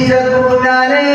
ജിജ കൂടാലേ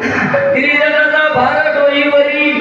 तिरी जगाचा भारत डोईवरी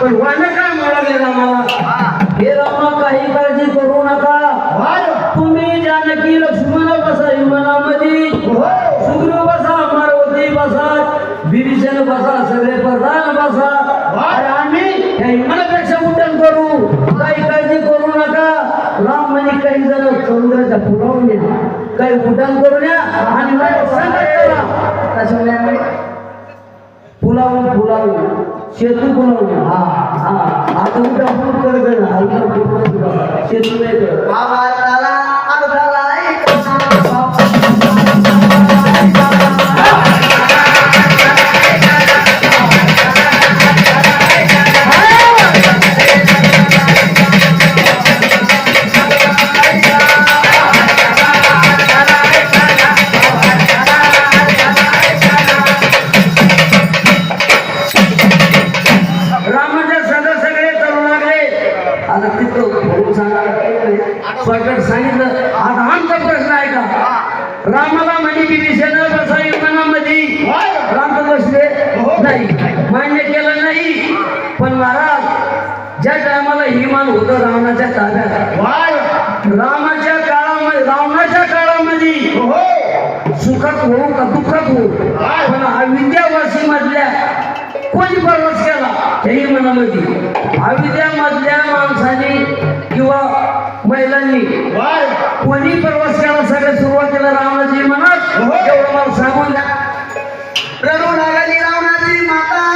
पण वानं काय म्हणाले रामाला हे. रामा काही काळजी करू नका. तुम्ही जानकी लक्ष्मण बसा विमानामध्ये सुग्रीव बसा मारवती बसा विभीषण बसा सगळे प्रधान बसा. आम्ही या विमानापेक्षा उड्डाण करू. काही काळजी करू नका. राम म्हणजे काही जण समुद्राच्या पुलावून या काही उड्डाण करू द्या आणि मला সে তো কোনো আতঙ্ক করবে না আল্লাহ সে তো বাবা তারা होतं रावणाच्या ताब्यात. रामाच्या काळामध्ये रावणाच्या काळामध्ये सुखात होऊ का दुःखात होऊ? पण अविद्यावासी मधल्या कोणी प्रवास केला? त्याही मनामध्ये. अविद्यामधल्या माणसाने किंवा महिलांनी कोणी प्रवास केला? सगळ्यात सुरुवातीला रावणाची मनात एवढं मला सांगून द्या. रडू लागली रावणाची माता.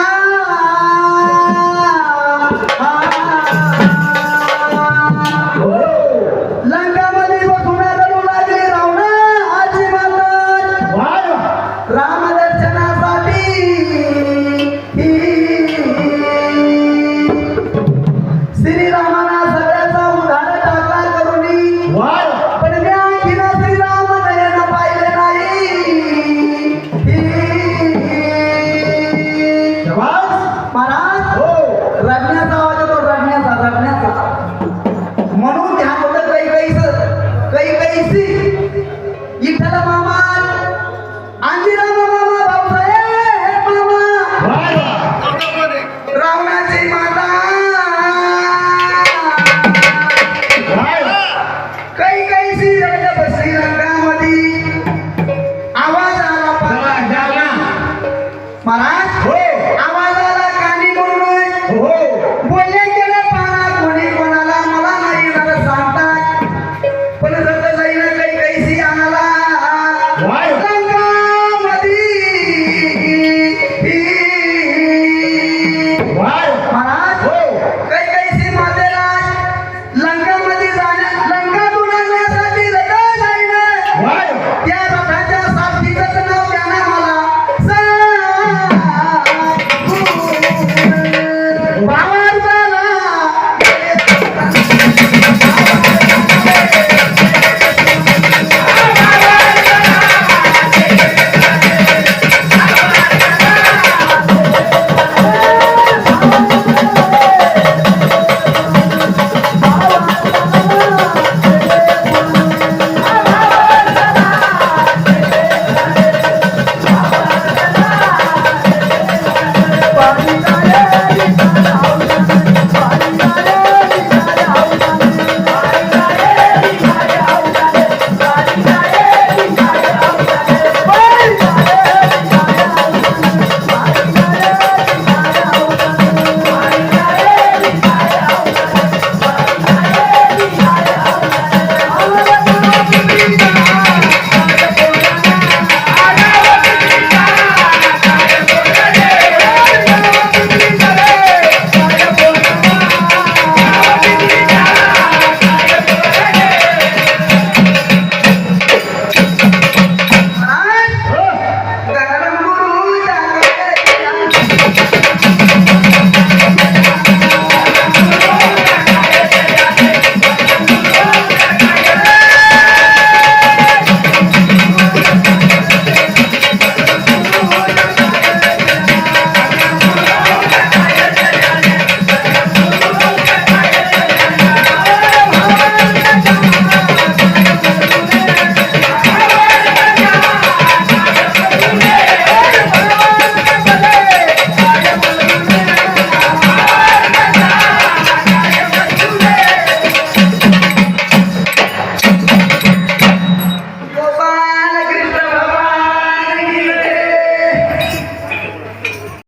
వేసి ఈ తల మామా Katanga!